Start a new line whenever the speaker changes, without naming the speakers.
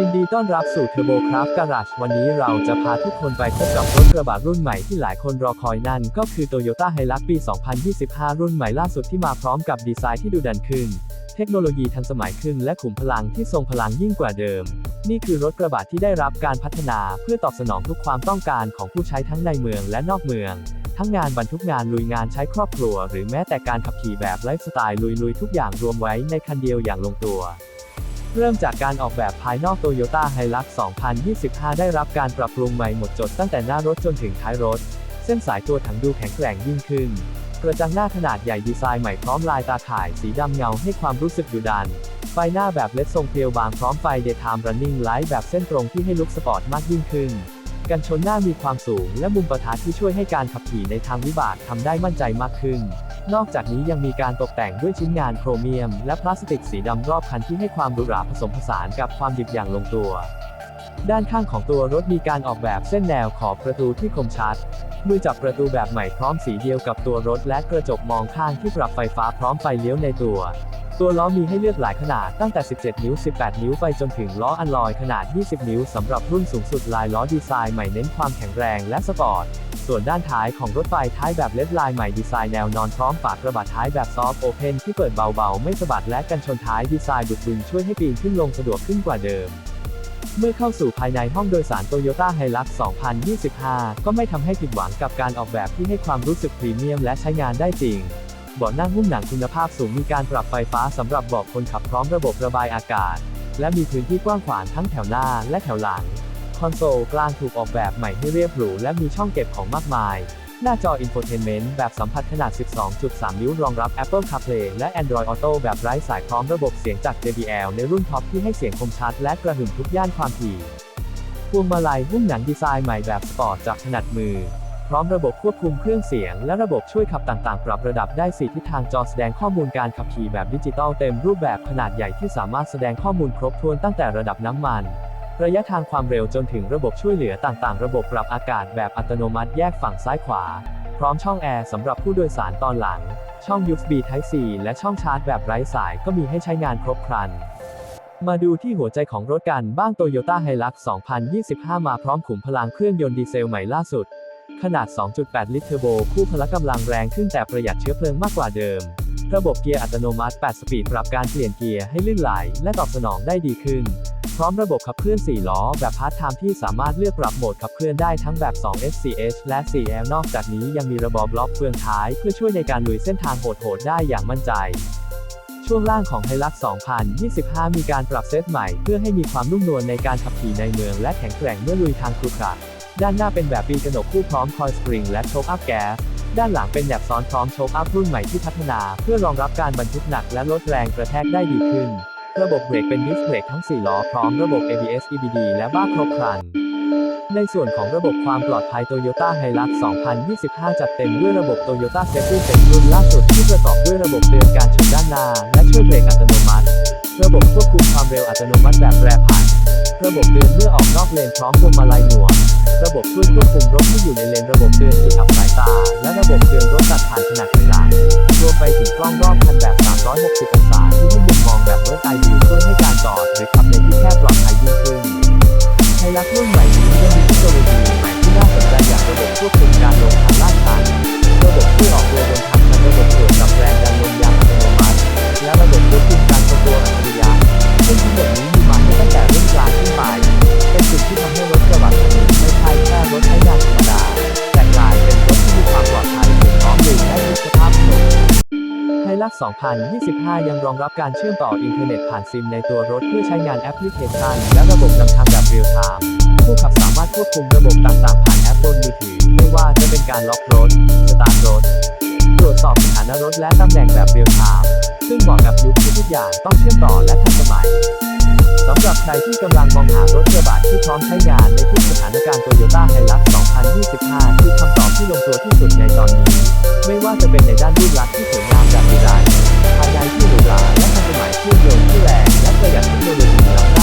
ยินดีต้อนรับสู่ Turbo Craft Garage วันนี้เราจะพาทุกคนไปพบกับรถกระบะรุ่นใหม่ที่หลายคนรอคอยนั่น ก็คือ Toyota Hilux ปี 2025 รุ่นใหม่ล่าสุดที่มาพร้อมกับดีไซน์ที่ดูดันขึ้น เทคโนโลยีทันสมัยขึ้นและขุมพลังที่ทรงพลังยิ่งกว่าเดิม นี่คือรถกระบะที่ได้รับการพัฒนาเพื่อตอบสนองทุกความต้องการของผู้ใช้ทั้งในเมืองและนอกเมือง ทั้งงานบรรทุกงานลุยงานใช้ครอบครัว หรือแม้แต่การขับขี่แบบไลฟ์สไตล์ลุยๆทุกอย่างรวมไว้ในคันเดียวอย่างลงตัว เริ่มจากการออกแบบภายนอก Toyota Hilux 2025 ได้รับการปรับปรุงใหม่หมดจดตั้งแต่หน้ารถจนถึงท้ายรถ เส้นสายตัวถังดูแข็งแกร่งยิ่งขึ้น กระจังหน้าขนาดใหญ่ดีไซน์ใหม่พร้อมลายตาข่ายสีดำเงาให้ความรู้สึกดุดัน ไฟหน้าแบบเลดทรงเพรียวบางพร้อมไฟ Daytime Running Light แบบเส้นตรงที่ให้ลุคสปอร์ตมากยิ่งขึ้น กันชนหน้ามีความสูง และมุมประทะที่ช่วยให้การขับขี่ในทางวิบากทำได้มั่นใจมากขึ้น นอกจากนี้ยังมีการตกแต่งด้วยชิ้นงานโครเมียม และพลาสติกสีดำรอบคันที่ให้ความหรูหราผสมผสานกับความดิบอย่างลงตัว ด้านข้างของตัวรถมีการออกแบบเส้นแนวขอบประตูที่คมชัด มือจับประตูแบบใหม่พร้อมสีเดียวกับตัวรถและกระจกมองข้างที่ปรับไฟฟ้าพร้อมไฟเลี้ยวในตัว ตัวล้อมีให้เลือกหลายขนาดตั้งแต่ 17 นิ้ว 18 นิ้วไปจนถึงล้ออัลลอยขนาด 20 นิ้วสำหรับรุ่นสูงสุดลายล้อดีไซน์ใหม่เน้นความแข็งแรงและสปอร์ต ส่วนด้านท้ายของรถไฟท้ายแบบเลดลายใหม่ดีไซน์แนวนอนพร้อมฝากระบะท้ายแบบซอฟต์โอเพนที่เปิดเบาๆ ไม่สะบัดและกันชนท้ายดีไซน์ดุดบึงช่วยให้ปีนขึ้นลงสะดวกขึ้นกว่าเดิมเมื่อเข้าสู่ภายในห้องโดยสาร Toyota Hilux 2025 ก็ไม่ทำให้ผิดหวังกับการออกแบบที่ให้ความรู้สึกพรีเมียมและใช้งานได้จริง เบาะนั่งหุ้มหนังคุณภาพสูงมีการปรับไฟฟ้าสำหรับเบาะคนขับพร้อมระบบระบายอากาศ และมีพื้นที่กว้างขวางทั้งแถวหน้าและแถวหลัง คอนโซลกลางถูกออกแบบใหม่ให้เรียบหรูและมีช่องเก็บของมากมาย หน้าจอ Infotainment แบบสัมผัสขนาด 12.3 นิ้วรองรับ Apple CarPlay และ Android Auto แบบไร้สายพร้อมระบบเสียงจาก JBL ในรุ่นท็อปที่ให้เสียงคมชัดและกระหึ่มทุกย่านความถี่พวงมาลัยหุ้มหนังดีไซน์ใหม่แบบสปอร์ตจากถนัดมือ พร้อมระบบควบคุมเครื่องเสียง และระบบช่วยขับต่างๆ ปรับระดับได้ 4 ทิศทางจอแสดงข้อมูลการขับขี่แบบดิจิตอลเต็มรูปแบบขนาดใหญ่ที่สามารถแสดงข้อมูลครบถ้วนตั้งแต่ระดับน้ำมัน ระยะทางความเร็วจนถึงระบบช่วยเหลือต่างๆ ระบบปรับอากาศแบบอัตโนมัติแยกฝั่งซ้ายขวา พร้อมช่องแอร์สำหรับผู้โดยสารตอนหลัง ช่อง USB Type C และช่องชาร์จแบบไร้สายก็มีให้ใช้งานครบครันมาดูที่หัวใจของรถกันบ้าง Toyota Hilux 2025 มาพร้อมขุมพลังเครื่องยนต์ดีเซลใหม่ล่าสุด ขนาด 2.8 ลิตรเทอร์โบ คู่พละกำลังแรงขึ้นแต่ประหยัดเชื้อเพลิงมากกว่าเดิม ระบบเกียร์อัตโนมัติ 8 สปีดปรับการเปลี่ยนเกียร์ให้ลื่นไหล และตอบสนองได้ดีขึ้น พร้อมระบบขับเคลื่อน 4 ล้อ แบบพาร์ทไทม์ที่สามารถเลือกปรับโหมดขับเคลื่อนได้ทั้งแบบ2 SCH และ 4L นอกจากนี้ยังมีระบบล็อกเฟืองท้าย เพื่อช่วยในการลุยเส้นทางโหดๆได้อย่างมั่นใจช่วงล่างของ Hilux 2025 มีการปรับเซตใหม่ เพื่อให้มีความนุ่มนวลในการขับขี่ในเมืองและแข็งแกร่งเมื่อลุยทางครุขระ ด้านหน้าเป็นแบบปีกระหนกคู่พร้อมคอยสปริงและโชคอัพแก๊สด้านหลังเป็นแหนบซ้อนพร้อมโชคอัพรุ่นใหม่ที่พัฒนา เพื่อรองรับการบรรทุกหนักและลดแรงกระแทกได้ดีขึ้น ระบบเบรกเป็นดิสเบรกทั้ง 4 ล้อพร้อมระบบ ABS EBD และบ้าครบครัน ในส่วนของระบบความปลอดภัย Toyota Hilux 2025 จัดเต็มด้วยระบบ Toyota Safety Sense รุ่นล่าสุดที่ประกอบด้วยระบบเตือนการชนด้านหน้าและช่วยเบรกอัตโนมัติ ระบบควบคุมความเร็วอัตโนมัติแบบแปรผัน ระบบเตือนเมื่อออกนอกเลนพร้อมพวงมาลัยหน่วงระบบช่วยควบคุมรถที่อยู่ในเลนระบบเตือนจุดอับสายตา และระบบเตือนรถตัดผ่านขนาดหลังรวมไปถึงกล้องรอบคันแบบ 360 องศาที่ให้มุมมองแบบเบิร์ดไอวิวช่วยให้การจอดหรือขับในที่แคบปลอดภัยยิ่งขึ้นไฮลักรุ่นใหม่นี้ยังมีเทคโนโลยีใหม่ที่น่าสนใจอย่างระบบควบคุมการลงทางลาดชันระบบช่วยออกตัวบนทาง 2025 ยังรองรับการเชื่อมต่ออินเทอร์เน็ตผ่านซิมในตัวรถเพื่อใช้งานแอปพลิเคชัน และระบบนำทางแบบเรียลไทม์ผู้ขับสามารถควบคุมระบบต่างๆ ผ่านแอปบนมือถือไม่ว่าจะเป็นการล็อกรถ สตาร์ทรถ ตรวจสอบสถานะรถและตำแหน่งแบบเรียลไทม์ซึ่งเหมาะกับยุคที่ทุกอย่างต้องเชื่อมต่อและทันสมัยสำหรับใครที่กำลังมองหารถกระบะที่พร้อมใช้งานในทุกสถานการณ์ Toyota Hilux 2025 คือคำตอบที่ลงตัวที่สุดในตอนนี้ ไม่ว่าจะเป็นในด้านรูปลักษณ์ที่สวยงาม Google Chile, các cơ đặc của du lịch